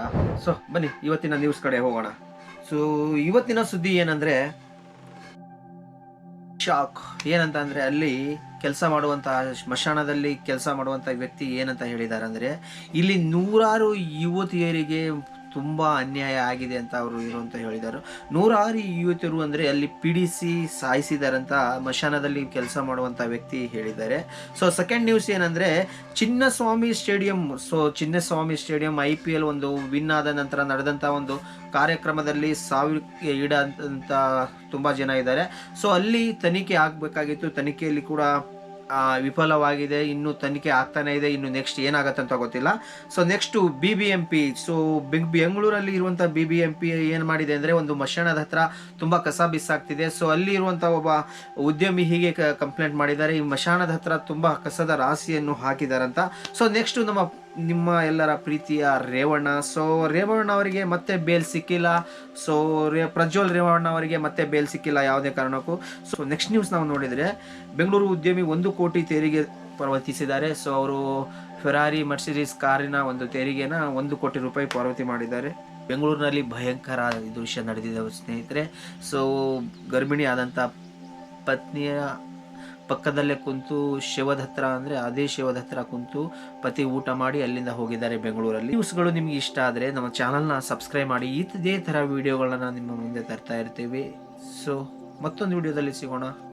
ಅಂದ್ರ ಸೊ, ಬನ್ನಿ, ಇವತ್ತಿನ ನ್ಯೂಸ್ ಕಡೆ ಹೋಗೋಣ. ಸೊ ಇವತ್ತಿನ ಸುದ್ದಿ ಏನಂದ್ರೆ ಶಾಕ್ ಏನಂತ ಅಂದ್ರೆ ಅಲ್ಲಿ ಕೆಲಸ ಮಾಡುವಂತಹ ಸ್ಮಶಾನದಲ್ಲಿ ಕೆಲಸ ಮಾಡುವಂತಹ ವ್ಯಕ್ತಿ ಏನಂತ ಹೇಳಿದ್ದಾರೆ ಅಂದ್ರೆ, ಇಲ್ಲಿ ನೂರಾರು ಯುವತಿಯರಿಗೆ ತುಂಬಾ ಅನ್ಯಾಯ ಆಗಿದೆ ಅಂತ ಅವರು ಇರು ಅಂತ ಹೇಳಿದರು. ನೂರಾರು ಯುವತಿಯರು ಅಂದರೆ ಅಲ್ಲಿ ಪಿಡಿಸಿ ಸಾಯಿಸಿದಾರಂತ ಮಶಾನದಲ್ಲಿ ಕೆಲಸ ಮಾಡುವಂಥ ವ್ಯಕ್ತಿ ಹೇಳಿದ್ದಾರೆ. ಸೊ ಸೆಕೆಂಡ್ ನ್ಯೂಸ್ ಏನಂದರೆ, Chinnaswamy stadium so Chinnaswamy stadium I P L ಒಂದು ವಿನ್ ಆದ ನಂತರ ನಡೆದಂಥ ಒಂದು ಕಾರ್ಯಕ್ರಮದಲ್ಲಿ ಸಾವಿರಕ್ಕೆ ಈಡಾದಂಥ ತುಂಬ ಜನ ಇದ್ದಾರೆ. ಸೊ ಅಲ್ಲಿ ತನಿಖೆ ಆಗಬೇಕಾಗಿತ್ತು. ತನಿಖೆಯಲ್ಲಿ ಕೂಡ ವಿಫಲವಾಗಿದೆ, ಇನ್ನು ತನಿಖೆ ಆಗ್ತಾನೆ ಇದೆ, ಇನ್ನು ನೆಕ್ಸ್ಟ್ ಏನಾಗತ್ತೆ ಅಂತ ಗೊತ್ತಿಲ್ಲ. So next B B M P so ಬೆಂಗ್ ಬೆಂಗಳೂರಲ್ಲಿ ಇರುವಂಥ ಬಿ ಬಿ ಎಂ ಪಿ ಏನು ಮಾಡಿದೆ ಅಂದರೆ ಒಂದು ಮಶಾಣದ ಹತ್ರ ತುಂಬ ಕಸ ಬಿಸಾಕ್ತಿದೆ. ಸೊ ಅಲ್ಲಿ ಇರುವಂಥ ಒಬ್ಬ ಉದ್ಯಮಿ ಹೀಗೆ ಕಂಪ್ಲೇಂಟ್ ಮಾಡಿದ್ದಾರೆ. ಈ ಮಶಾಣದ ಹತ್ರ ತುಂಬ ಕಸದ ರಾಶಿಯನ್ನು ಹಾಕಿದಾರಂತ. ಸೊ ನೆಕ್ಸ್ಟ್ ನಮ್ಮ ನಿಮ್ಮ ಎಲ್ಲರ ಪ್ರೀತಿಯ ರೇವಣ್ಣ. ಸೊ ರೇವಣ್ಣ ಅವರಿಗೆ ಮತ್ತೆ ಬೇಲ್ ಸಿಕ್ಕಿಲ್ಲ. ಸೊ ರೇ ಪ್ರಜ್ವಲ್ ರೇವಣ್ಣ ಅವರಿಗೆ ಮತ್ತೆ ಬೇಲ್ ಸಿಕ್ಕಿಲ್ಲ ಯಾವುದೇ ಕಾರಣಕ್ಕೂ. ಸೊ ನೆಕ್ಸ್ಟ್ ನ್ಯೂಸ್ ನಾವು ನೋಡಿದರೆ, ಬೆಂಗಳೂರು ಉದ್ಯಮಿ ಒಂದು ಕೋಟಿ ತೆರಿಗೆ ಪಾವತಿಸಿದ್ದಾರೆ. ಸೊ ಅವರು ಫೆರಾರಿ ಮರ್ಸಿಡೀಸ್ ಕಾರಿನ ಒಂದು ತೆರಿಗೆನ ಒಂದು ಕೋಟಿ ರೂಪಾಯಿ ಪಾವತಿ ಮಾಡಿದ್ದಾರೆ. ಬೆಂಗಳೂರಿನಲ್ಲಿ ಭಯಂಕರ ದೃಶ್ಯ ನಡೆದಿದೆ ಸ್ನೇಹಿತರೆ. ಸೊ ಗರ್ಭಿಣಿ ಆದಂಥ ಪತ್ನಿಯ ಪಕ್ಕದಲ್ಲೇ ಕುಂತು ಶಿವದ ಹತ್ರ ಅಂದರೆ ಅದೇ ಶಿವದ ಹತ್ರ ಕುಂತು ಪತಿ ಊಟ ಮಾಡಿ ಅಲ್ಲಿಂದ ಹೋಗಿದ್ದಾರೆ ಬೆಂಗಳೂರಲ್ಲಿ. ನ್ಯೂಸ್ಗಳು ನಿಮ್ಗೆ ಇಷ್ಟ ಆದರೆ ನಮ್ಮ ಚಾನಲ್ನ ಸಬ್ಸ್ಕ್ರೈಬ್ ಮಾಡಿ. ಇದೇ ಥರ ವಿಡಿಯೋಗಳನ್ನ ನಿಮ್ಮ ಮುಂದೆ ತರ್ತಾ ಇರ್ತೀವಿ. ಸೊ ಮತ್ತೊಂದು ವಿಡಿಯೋದಲ್ಲಿ ಸಿಗೋಣ.